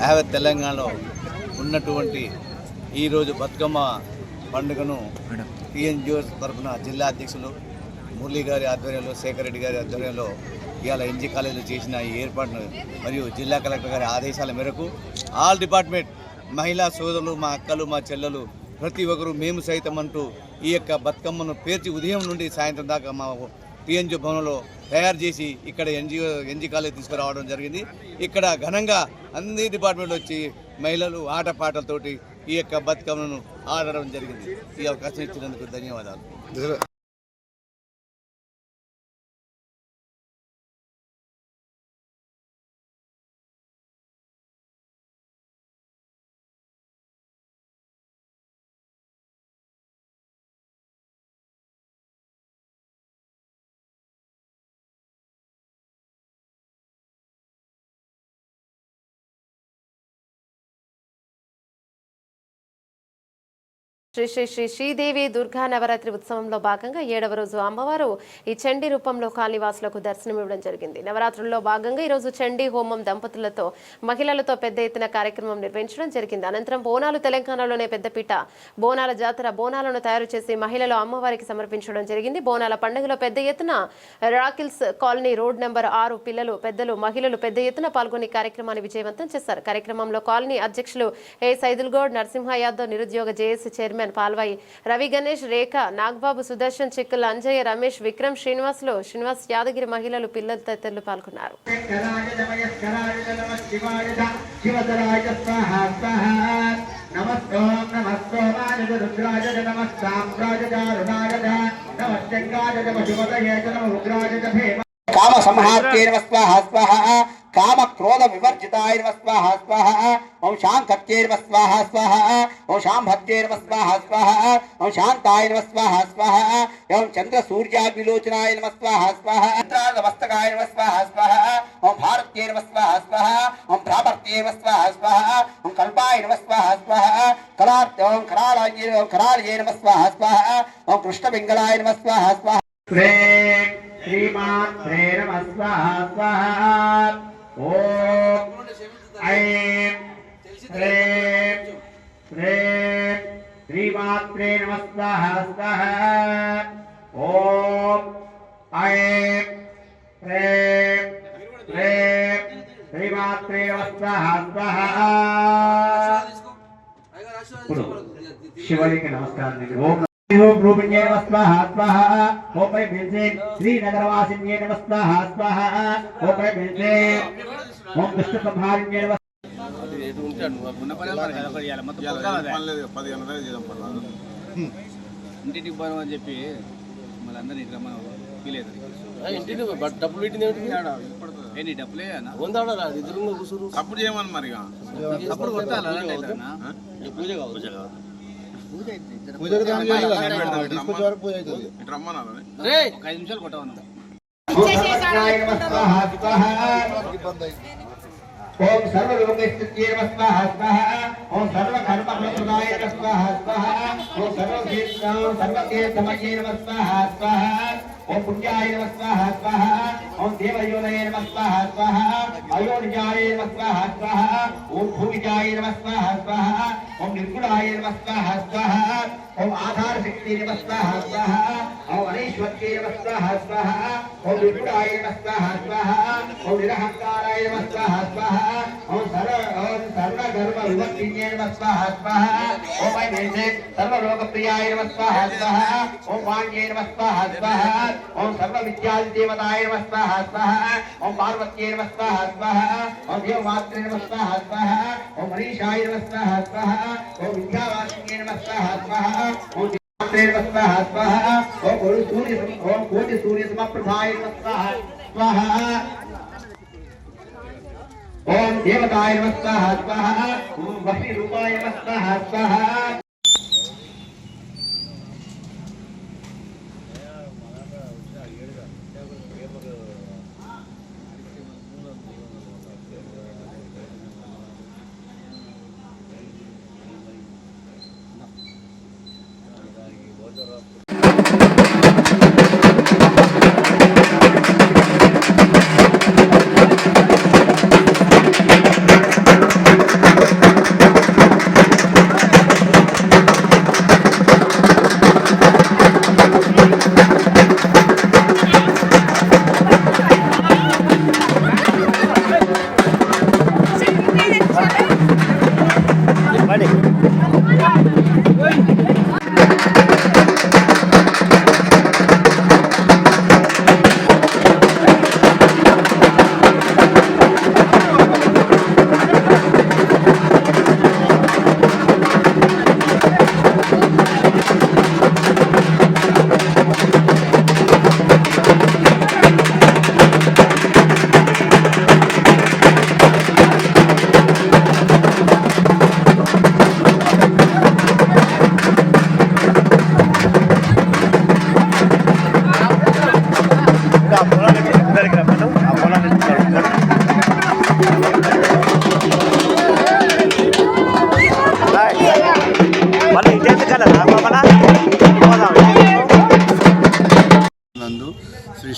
యావ తెలంగాణలో ఉన్నటువంటి ఈరోజు బతుకమ్మ పండుగను టీఎన్జిఓ తరఫున జిల్లా అధ్యక్షులు మురళీ గారి ఆధ్వర్యంలో శేఖర్ రెడ్డి గారి ఆధ్వర్యంలో ఇవాళ ఎన్జీ కాలేజీలో చేసిన ఈ ఏర్పాటును మరియు జిల్లా కలెక్టర్ గారి ఆదేశాల మేరకు ఆల్ డిపార్ట్మెంట్ మహిళా సోదరులు మా అక్కలు మా చెల్లెలు ప్రతి ఒక్కరు మేము సైతం అంటూ ఈ యొక్క బతుకమ్మను పేర్చి ఉదయం నుండి సాయంత్రం దాకా మా టీఎన్జిఓ భవనంలో తయారు చేసి ఇక్కడ ఎన్జిఓ ఎన్జీ కాలేజ్ తీసుకురావడం జరిగింది. ఇక్కడ ఘనంగా అన్ని డిపార్ట్మెంట్లు వచ్చి మహిళలు ఆటపాటలతోటి ఈ యొక్క బతుకమ్మను ఆడడం జరిగింది. ఈ అవకాశం ఇచ్చినందుకు ధన్యవాదాలు. శ్రీ శ్రీ శ్రీ శ్రీదేవి దుర్గా నవరాత్రి ఉత్సవంలో భాగంగా ఏడవ రోజు అమ్మవారు ఈ చండీ రూపంలో కాళీవాసులకు దర్శనం ఇవ్వడం జరిగింది. నవరాత్రుల్లో భాగంగా ఈరోజు చండీ హోమం దంపతులతో మహిళలతో పెద్ద ఎత్తున కార్యక్రమం నిర్వహించడం జరిగింది. అనంతరం బోనాలు తెలంగాణలోనే పెద్దపీట బోనాల జాతర బోనాలను తయారు చేసి మహిళలు అమ్మవారికి సమర్పించడం జరిగింది. బోనాల పండుగలో పెద్ద ఎత్తున రాకిల్స్ కాలనీ రోడ్ నెంబర్ ఆరు పిల్లలు పెద్దలు మహిళలు పెద్ద ఎత్తున పాల్గొని కార్యక్రమాన్ని విజయవంతం చేశారు. కార్యక్రమంలో కాలనీ అధ్యక్షులు ఏ సైదుల్గౌడ్ నరసింహ యాదవ్ నిరుద్యోగ జేఏసీ చైర్మన్ పాల్వాయి రవి గణేష్ రేఖ నాగబాబు సుదర్శన్ చిక్కుల అంజయ్య రమేష్ విక్రమ్ శ్రీనివాసులు శ్రీనివాస్ యాదగిరి మహిళలు పిల్లలు తదితరులు పాల్గొన్నారు. రుద్రాయ నమశ్చంగాయ నమ ఉగ్రాయ భీమ కామ సంహార్తే స్వాహ స్వాహ కామ క్రోధ వివర్జితాయ నమ స్వాహ స్వాహ ఓం శాంకత్యే నమ స్వాహ స్వాహ ఓం శాంభత్యే నమ స్వాహ స్వాహ ఓం శాంతాయ నమ స్వాహ స్వాహ ఓం చంద్ర సూర్యాగ్నిలోచనాయ నమ స్వాహ స్వాహ మస్తకాయ నమ స్వాహ స్వాహ ఓం భారత్యే నమ స్వాహ స్వాహ ఓం ప్రాపర్త్యే నమ స్వాహ స్వాహ ఓం కల్పాయ నమ స్వాహ స్వాహ కళార్త ఓం కరాళాయ ఓం కరాళయే నమ స్వాహ స్వాహ ఓం కృష్ణపింగళాయ నమ స్వాహ స్వాహ శ్రీం శ్రీమాత్రే నమ స్వాహ స్వాహ ఓం ఐం శ్రీం శ్రీం శ్రీమాత్రే నమ స్వాహ స్వాహ ఓం ఐం శ్రీం శ్రీం శ్రీమాత్రే నమ స్వాహ స్వాహ ఇప్పుడు శివలింగ నమస్కారం ఇంటికి పోను అని చెప్పి మళ్ళీ అందరినీ ఇక్కడ మనం ఫీల్ అవుతుంది ఇంటిని డబ్బులు పెట్టింది డబ్బులే అన్న. వందాడా ఇద్దరు కూర్చురు అప్పుడు చేయమని మరి. అప్పుడు కొట్టాలి అయితే అన్న. పూజ కావాలి పూజ కావాలి ఇటు రమ్మన్నారని ఒక ఐదు నిమిషాలు కొట్టమన్నా ఓం సర్వజ్ఞాయ నమ స్వాహ స్వాహ ఓం సర్వలోకేశ్వత్యే నమ స్వాహ స్వాహ ఓం సర్వకర్మఫలప్రదాయ నమ స్వాహ స్వాహ ఓం సర్వతీర్థం సర్వతీర్థమయే నమ స్వాహ స్వాహ ఓం పుణ్యాయ నమ స్వాహ స్వాహ ఓం దేవయోనయ నమ స్వాహ స్వాహ అయోనిజాయ నమ స్వాహ స్వాహ ఓం భూమిజాయ నమ స్వాహ స్వాహ ఓం నిర్గుణాయ నమ స్వాహ స్వాహ ఓం ఆధార శక్తి నమ స్వాహ స్వాహ ఓం అనైశ్వర్యే నమ స్వాహ స్వాహ ఓం నిర్గుణాయ నమ స్వాహ స్వాహ ఓం నిరహంకారాయ నమ స్వాహ స్వాహ ఓం ఓం సర్వగర్వ విభక్తిన్యే నమ స్వాహ స్వాహ ఓం సర్వలోకప్రియాయ నమ స్వాహ స్వాహ ఓం వాణ్యే నమ స్వాహ స్వాహ ఓం సర్వ విద్యాదేవతాయ నమ స్వాహ స్వాహ ఓం పార్వత్యే నమ స్వాహ స్వాహ ఓం దేవమాత్రే నమ స్వాహ స్వాహ ఓం మనీషాయ నమ స్వాహ స్వాహ ఓం విద్యావాసిన్యే నమ స్వాహ స్వాహ ఓం మాత్రే నమ స్వాహ స్వాహ ఓం గురు సూర్య ఓం కోటి సూర్య సమప్రభాయ నమ స్వాహ స్వాహ ఓం దేవతాయ నమ స్వాహ స్వాహ ఓం వహ్ని రూపాయ నమ స్వాహ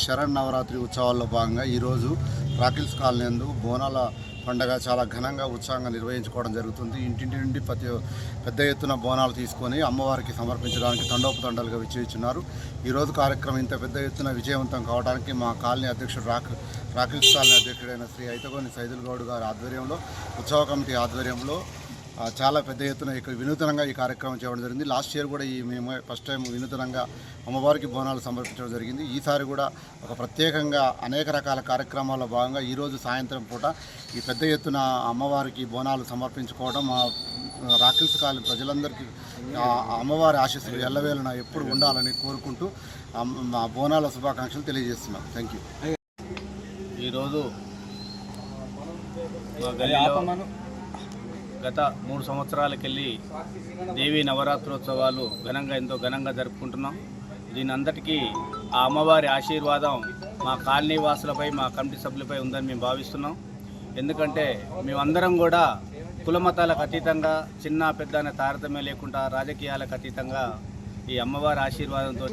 శరణ్ నవరాత్రి ఉత్సవాల్లో భాగంగా ఈరోజు రాకిల్స్ కాలనీ నందు బోనాల పండగ చాలా ఘనంగా ఉత్సాహంగా నిర్వహించుకోవడం జరుగుతుంది. ఇంటింటి నుండి ప్రతి పెద్ద ఎత్తున బోనాలు తీసుకొని అమ్మవారికి సమర్పించడానికి తండోపతండాలుగా విచ్చేస్తున్నారు. ఈరోజు కార్యక్రమం ఇంత పెద్ద ఎత్తున విజయవంతం కావడానికి మా కాలనీ అధ్యక్షుడు రాక్ రాకిల్స్ కాలనీ అధ్యక్షుడైన శ్రీ ఐతగోని సైదుల్గౌడ్ గారి ఆధ్వర్యంలో ఉత్సవ కమిటీ ఆధ్వర్యంలో చాలా పెద్ద ఎత్తున ఇక్కడ వినూతనంగా ఈ కార్యక్రమం చేయడం జరిగింది. లాస్ట్ ఇయర్ కూడా ఈ మేము ఫస్ట్ టైం వినూతనంగా అమ్మవారికి బోనాలు సమర్పించడం జరిగింది. ఈసారి కూడా ఒక ప్రత్యేకంగా అనేక రకాల కార్యక్రమాల్లో భాగంగా ఈరోజు సాయంత్రం పూట ఈ పెద్ద ఎత్తున అమ్మవారికి బోనాలు సమర్పించుకోవడం మా రాకిల్స్ కాలి ప్రజలందరికీ అమ్మవారి ఆశీస్సులు ఎల్లవేళన ఎప్పుడు ఉండాలని కోరుకుంటూ మా బోనాల శుభాకాంక్షలు తెలియజేస్తున్నాం. థ్యాంక్ యూ ఈరోజు గత మూడు సంవత్సరాలకెళ్ళి దేవీ నవరాత్రోత్సవాలు ఘనంగా ఎంతో ఘనంగా జరుపుకుంటున్నాం. దీని అందరికీ ఆ అమ్మవారి ఆశీర్వాదం మా కాలనీ వాసులపై మా కమిటీ సభ్యులపై ఉందని మేము భావిస్తున్నాం. ఎందుకంటే మేమందరం కూడా కులమతాలకు అతీతంగా చిన్న పెద్ద అనే తారతమ్యం లేకుండా రాజకీయాలకు అతీతంగా ఈ అమ్మవారి ఆశీర్వాదంతో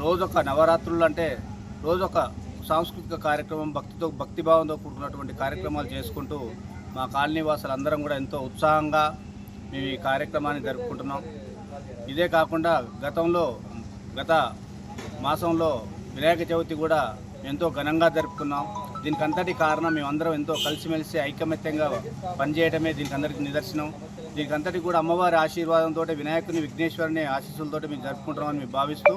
రోజొక నవరాత్రులు అంటే రోజొక సాంస్కృతిక కార్యక్రమం భక్తితో భక్తిభావంతో కూడుకున్నటువంటి కార్యక్రమాలు చేసుకుంటూ మా కాలనీ వాసులందరం కూడా ఎంతో ఉత్సాహంగా మేము ఈ కార్యక్రమాన్ని జరుపుకుంటున్నాం. ఇదే కాకుండా గతంలో గత మాసంలో వినాయక చవితి కూడా ఎంతో ఘనంగా జరుపుకున్నాం. దీనికంతటి కారణం మేమందరం ఎంతో కలిసిమెలిసి ఐకమత్యంగా పనిచేయడమే దీనికి అందరికీ నిదర్శనం. దీనికంతటి కూడా అమ్మవారి ఆశీర్వాదంతో వినాయకుని విఘ్నేశ్వరుని ఆశీస్సులతో మేము జరుపుకుంటున్నామని మేము భావిస్తూ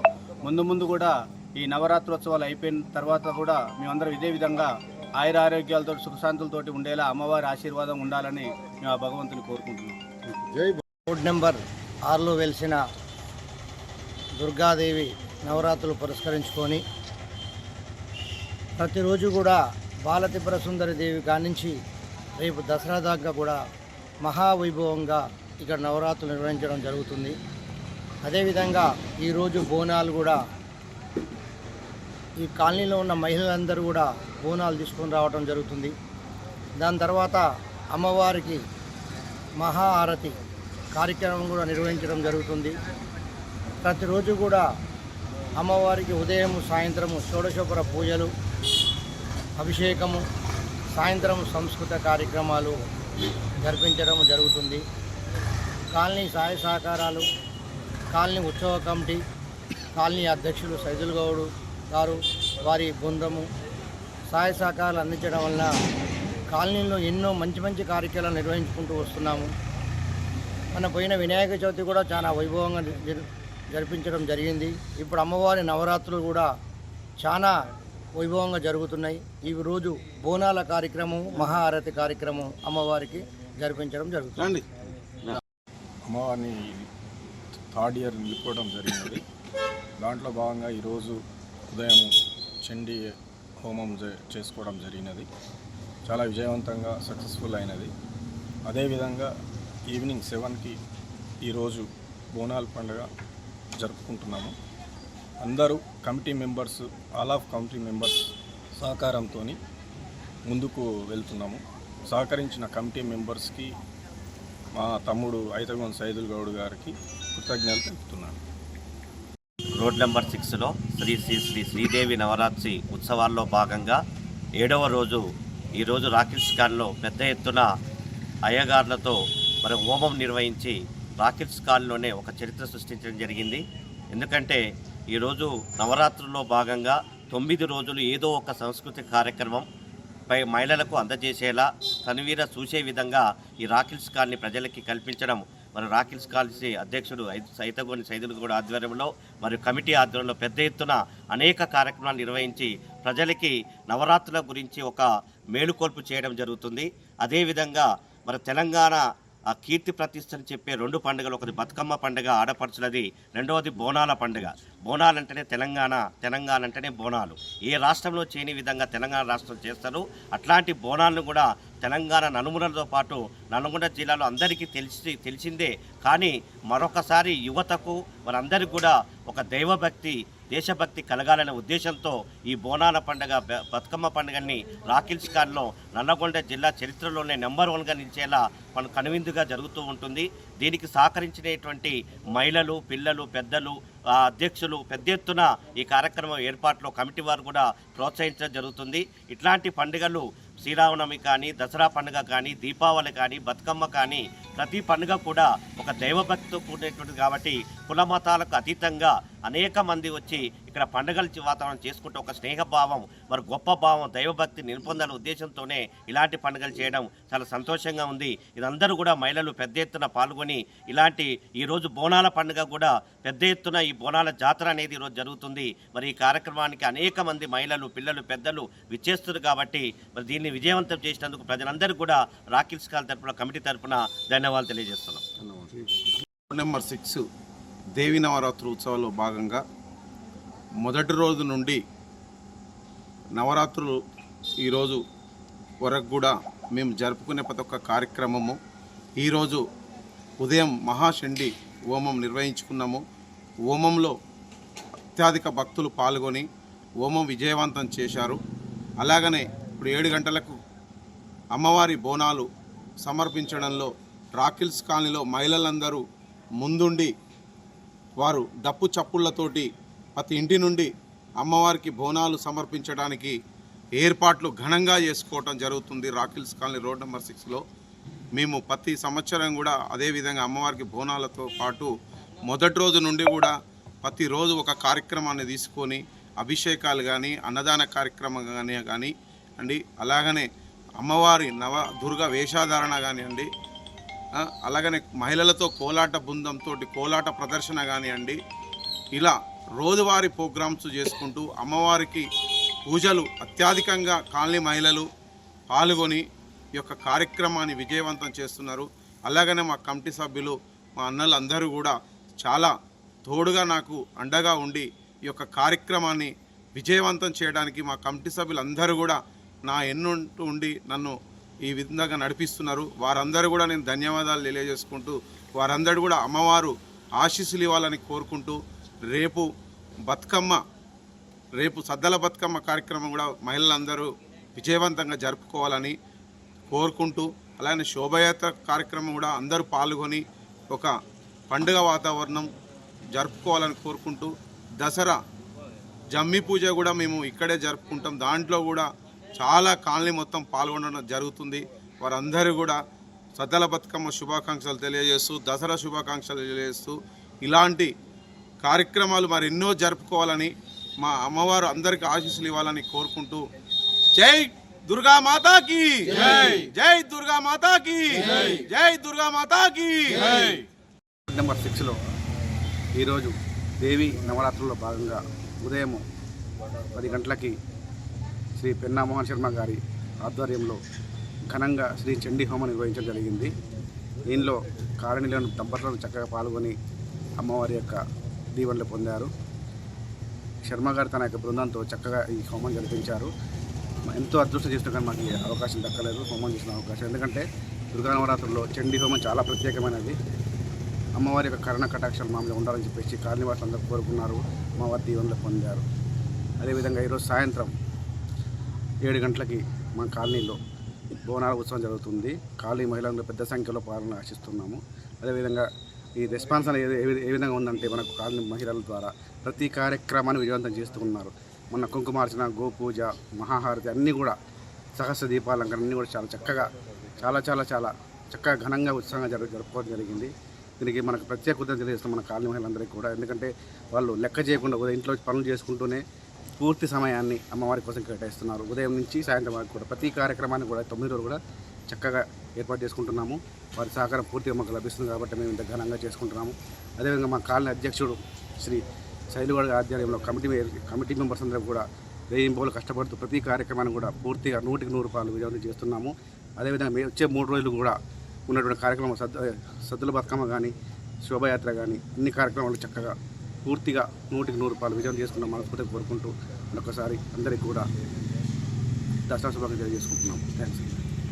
ముందు ముందు కూడా ఈ నవరాత్రోత్సవాలు అయిపోయిన తర్వాత కూడా మేమందరం ఇదే విధంగా ఆయుర ఆరోగ్యాలతో సుఖశాంతులతోటి ఉండేలా అమ్మవారి ఆశీర్వాదం ఉండాలని మేము ఆ భగవంతుని కోరుకుంటున్నాం. జై రోడ్ నెంబర్ ఆరులో వెలిసిన దుర్గాదేవి నవరాత్రులు పురస్కరించుకొని ప్రతిరోజు కూడా బాలత్రిపుర సుందరి దేవి కానించి రేపు దసరా దాకా కూడా మహావైభవంగా ఇక్కడ నవరాత్రులు నిర్వహించడం జరుగుతుంది. అదేవిధంగా ఈరోజు బోనాలు కూడా ఈ కాలనీలో ఉన్న మహిళలందరూ కూడా బోనాలు తీసుకొని రావడం జరుగుతుంది. దాని తర్వాత అమ్మవారికి మహా ఆరతి కార్యక్రమం కూడా నిర్వహించడం జరుగుతుంది. ప్రతిరోజు కూడా అమ్మవారికి ఉదయం సాయంత్రము షోడశోపర పూజలు అభిషేకము సాయంత్రం సంస్కృత కార్యక్రమాలు జరిపించడం జరుగుతుంది. కాలనీ సహాయ సహకారాలు కాలనీ ఉత్సవ కమిటీ కాలనీ అధ్యక్షులు సైదుల్ గౌడు గారు వారి బృందము సహాయ సహకారాలు అందించడం వలన కాలనీలో ఎన్నో మంచి మంచి కార్యక్రమాలు నిర్వహించుకుంటూ వస్తున్నాము. మన పోయిన వినాయక చవితి కూడా చాలా వైభవంగా జరి- జరిపించడం జరిగింది. ఇప్పుడు అమ్మవారి నవరాత్రులు కూడా చాలా వైభవంగా జరుగుతున్నాయి. ఈ రోజు బోనాల కార్యక్రమం మహాఆరతి కార్యక్రమం అమ్మవారికి జరిపించడం జరుగుతుంది. అమ్మవారిని థర్డ్ ఇయర్ నిలుపుకోవడం జరిగినది దాంట్లో భాగంగా ఈరోజు ఉదయం చండీ హోమం చేసుకోవడం జరిగినది. చాలా విజయవంతంగా సక్సెస్ఫుల్ అయినది. అదేవిధంగా ఈవినింగ్ సెవెన్కి ఈరోజు బోనాల పండుగ జరుపుకుంటున్నాము. అందరూ committee members all of committee members సహకారంతో ముందుకు వెళ్తున్నాము. సహకరించిన కమిటీ మెంబర్స్కి మా తమ్ముడు ఐతగోన్ సైదుల్ గౌడ్ గారికి కృతజ్ఞతలు తెలుపుతున్నాను. రోడ్ నెంబర్ సిక్స్లో శ్రీ శ్రీ శ్రీ శ్రీదేవి నవరాత్రి ఉత్సవాల్లో భాగంగా ఏడవ రోజు ఈరోజు రాకిల్స్ కాల్లో పెద్ద ఎత్తున అయ్యగార్లతో మరి హోమం నిర్వహించి రాకిల్స్ కాల్లోనే ఒక చరిత్ర సృష్టించడం జరిగింది. ఎందుకంటే ఈరోజు నవరాత్రుల్లో భాగంగా తొమ్మిది రోజులు ఏదో ఒక సాంస్కృతిక కార్యక్రమం పై మహిళలకు అందజేసేలా కనువీర చూసే విధంగా ఈ రాకిల్స్ కాల్ని ప్రజలకి కల్పించడం మరి రాకిల్స్ కాల్సి అధ్యక్షుడు సైతగోని సైదులు కూడా ఆధ్వర్యంలో మరియు కమిటీ ఆధ్వర్యంలో పెద్ద ఎత్తున అనేక కార్యక్రమాలు నిర్వహించి ప్రజలకి నవరాత్రుల గురించి ఒక మేలుకొల్పు చేయడం జరుగుతుంది. అదేవిధంగా మరి తెలంగాణ ఆ కీర్తి ప్రతిష్టని చెప్పే రెండు పండుగలు ఒకటి బతుకమ్మ పండుగ ఆడపడుచులది. రెండవది బోనాల పండుగ. బోనాలు అంటేనే తెలంగాణ తెలంగాణ అంటేనే బోనాలు. ఏ రాష్ట్రంలో చేయని విధంగా తెలంగాణ రాష్ట్రం చేస్తారు? అట్లాంటి బోనాలను కూడా తెలంగాణ నలుమూలలతో పాటు నల్గొండ జిల్లాలో అందరికీ తెలిసి తెలిసిందే. కానీ మరొకసారి యువతకు వారందరికీ కూడా ఒక దైవభక్తి దేశభక్తి కలగాలనే ఉద్దేశంతో ఈ బోనాల పండుగ బ- బతుకమ్మ పండుగని రాకిల్స్ ఖాన్లో నల్లగొండ జిల్లా చరిత్రలోనే నెంబర్ వన్గా నిలిచేలా మన కనువిందుగా జరుగుతూ ఉంటుంది. దీనికి సహకరించినటువంటి మహిళలు పిల్లలు పెద్దలు అధ్యక్షులు పెద్ద ఎత్తున ఈ కార్యక్రమం ఏర్పాట్లో కమిటీ వారు కూడా ప్రోత్సహించడం జరుగుతుంది. ఇట్లాంటి పండుగలు శ్రీరామనవమి కానీ దసరా పండుగ కానీ దీపావళి కానీ బతుకమ్మ కానీ ప్రతి పండుగ కూడా ఒక దైవభక్తితో కూడినటువంటిది కాబట్టి కుల మతాలకు అతీతంగా అనేక మంది వచ్చి ఇక్కడ పండుగల వాతావరణం చేసుకుంటూ ఒక స్నేహభావం మరి గొప్ప భావం దైవభక్తి నిలుపొందాల ఉద్దేశంతోనే ఇలాంటి పండుగలు చేయడం చాలా సంతోషంగా ఉంది. ఇదందరూ కూడా మహిళలు పెద్ద ఎత్తున పాల్గొని ఇలాంటి ఈరోజు బోనాల పండుగ కూడా పెద్ద ఎత్తున ఈ బోనాల జాతర అనేది ఈరోజు జరుగుతుంది. మరి ఈ కార్యక్రమానికి అనేక మంది మహిళలు పిల్లలు పెద్దలు విచ్చేస్తున్నారు కాబట్టి మరి దీన్ని విజయవంతం చేసినందుకు ప్రజలందరూ కూడా రాకిల్స్ కాల్ తరపున కమిటీ తరపున ధన్యవాదాలు తెలియజేస్తున్నాం. నెంబర్ సిక్స్ దేవి నవరాత్రి ఉత్సవాల్లో భాగంగా మొదటి రోజు నుండి నవరాత్రులు ఈరోజు వరకు కూడా మేము జరుపుకునే ప్రతి ఒక్క కార్యక్రమము. ఈరోజు ఉదయం మహాశండి హోమం నిర్వహించుకున్నాము. హోమంలో అత్యధిక భక్తులు పాల్గొని హోమం విజయవంతం చేశారు. అలాగనే ఇప్పుడు ఏడు గంటలకు అమ్మవారి బోనాలు సమర్పించడంలో రాకిల్స్ కాలనీలో మహిళలందరూ ముందుండి వారు డప్పు చప్పుళ్ళతోటి ప్రతి ఇంటి నుండి అమ్మవారికి బోనాలు సమర్పించడానికి ఏర్పాట్లు ఘనంగా చేసుకోవటం జరుగుతుంది. రాకిల్స్ కాలనీ రోడ్ నెంబర్ సిక్స్లో మేము ప్రతి సంవత్సరం కూడా అదేవిధంగా అమ్మవారికి బోనాలతో పాటు మొదటి రోజు నుండి కూడా ప్రతిరోజు ఒక కార్యక్రమాన్ని తీసుకొని అభిషేకాలు కానీ అన్నదాన కార్యక్రమం కానీ కానీ అండి. అలాగనే అమ్మవారి నవ దుర్గ వేషాధారణ కానివ్వండి అలాగనే మహిళలతో కోలాట బృందంతో కోలాట ప్రదర్శన కానివ్వండి ఇలా రోజువారీ ప్రోగ్రామ్స్ చేసుకుంటూ అమ్మవారికి పూజలు అత్యధికంగా కాలనీ మహిళలు పాల్గొని ఈ యొక్క కార్యక్రమాన్ని విజయవంతం చేస్తున్నారు. అలాగనే మా కమిటీ సభ్యులు మా అన్నలు అందరూ కూడా చాలా తోడుగా నాకు అండగా ఉండి ఈ యొక్క కార్యక్రమాన్ని విజయవంతం చేయడానికి మా కమిటీ సభ్యులందరూ కూడా నా ఎన్నుంటూ ఉండి నన్ను ఈ విధంగా నడిపిస్తున్నారు. వారందరూ కూడా నేను ధన్యవాదాలు తెలియజేసుకుంటూ వారందరూ కూడా అమ్మవారు ఆశీస్సులు ఇవ్వాలని కోరుకుంటూ రేపు బతుకమ్మ రేపు సద్దల బతుకమ్మ కార్యక్రమం కూడా మహిళలందరూ విజయవంతంగా జరుపుకోవాలని కోరుకుంటూ అలానే శోభయాత్ర కార్యక్రమం కూడా అందరూ పాల్గొని ఒక పండుగ వాతావరణం జరుపుకోవాలని కోరుకుంటూ దసరా జమ్మి పూజ కూడా మేము ఇక్కడే జరుపుకుంటాం. దాంట్లో కూడా చాలా కాలనీ మొత్తం పాల్గొనడం జరుగుతుంది. వారందరూ కూడా సద్దల బతుకమ్మ శుభాకాంక్షలు తెలియజేస్తూ దసరా శుభాకాంక్షలు తెలియజేస్తూ ఇలాంటి కార్యక్రమాలు మరి ఎన్నో జరుపుకోవాలని మా అమ్మవారు అందరికి ఆశీస్సులు ఇవ్వాలని కోరుకుంటూ జై దుర్గా మాతాకి! జై! జై దుర్గా మాతాకి! జై! దుర్గా మాతాకి! నెంబర్ సిక్స్లో ఈరోజు దేవి నవరాత్రుల్లో భాగంగా ఉదయం పది గంటలకి శ్రీ పెన్నా మోహన్ శర్మ గారి ఆధ్వర్యంలో ఘనంగా శ్రీ చండీ హోమం నిర్వహించడం జరిగింది. దీనిలో కాలనీలోని దంపతులను చక్కగా పాల్గొని అమ్మవారి యొక్క దీవెనలు పొందారు. శర్మ గారు తన యొక్క బృందంతో చక్కగా ఈ హోమం జరిపించారు. ఎంతో అదృష్టం చేసిన కానీ మాకు అవకాశం దక్కలేదు. హోమం చేసిన అవకాశం. ఎందుకంటే దుర్గా నవరాత్రుల్లో చండీ హోమం చాలా ప్రత్యేకమైనది. అమ్మవారి యొక్క కరణ కటాక్షాలు మామూలుగా ఉండాలని చెప్పేసి కాలనీవాసులు అందరూ కోరుకున్నారు. అమ్మవారి దీవెనలు పొందారు. అదేవిధంగా ఈరోజు సాయంత్రం ఏడు గంటలకి మా కాలనీలో బోనాల ఉత్సవం జరుగుతుంది. కాలనీ మహిళలు పెద్ద సంఖ్యలో పాలన ఆశిస్తున్నాము. అదేవిధంగా ఈ రెస్పాన్స్ అనేది ఏ ఏ విధంగా ఉందంటే మనకు కాలనీ మహిళల ద్వారా ప్రతి కార్యక్రమాన్ని విజయవంతం చేస్తూ ఉన్నారు మొన్న కుంకుమార్చన గోపూజ మహాహారతి అన్నీ కూడా సహస్ర దీపాలంకరణ అన్నీ కూడా చాలా చక్కగా చాలా చాలా చాలా చక్కగా ఘనంగా ఉత్సాహంగా జరుపు జరుపుకోవడం జరిగింది. దీనికి మనకు ప్రత్యేక కృతజ్ఞత తెలియజేస్తాం మన కాలనీ మహిళలందరికీ కూడా. ఎందుకంటే వాళ్ళు లెక్క చేయకుండా ఉదయం ఇంట్లో పనులు చేసుకుంటూనే పూర్తి సమయాన్ని అమ్మవారి కోసం కేటాయిస్తున్నారు. ఉదయం నుంచి సాయంత్రం వరకు కూడా ప్రతి కార్యక్రమాన్ని కూడా తొమ్మిది రోజులు కూడా చక్కగా ఏర్పాటు చేసుకుంటున్నాము. వారి సహకారం పూర్తిగా మాకు లభిస్తుంది కాబట్టి మేము ఇంత ఘనంగా చేసుకుంటున్నాము. అదేవిధంగా మా కాలనీ అధ్యక్షుడు శ్రీ శైలుగడ ఆధ్వర్యంలో కమిటీ కమిటీ మెంబర్స్ అందరూ కూడా వేయింపోలు కష్టపడుతూ ప్రతి కార్యక్రమాన్ని కూడా పూర్తిగా నూటికి నూరు రూపాయలు విజయవంతం చేస్తున్నాము. అదేవిధంగా మేము వచ్చే మూడు రోజులు కూడా ఉన్నటువంటి కార్యక్రమం సద్దు సద్దుల బతుకమ్మ కానీ శోభయాత్ర కానీ అన్ని కార్యక్రమాలు చక్కగా పూర్తిగా నూటికి నూరు రూపాయలు విజయం చేసుకున్న మనస్ఫూర్తిగా కోరుకుంటూ మరొకసారి అందరికీ కూడా దసరా శుభాకాంక్షలు చేసుకుంటున్నాం థ్యాంక్స్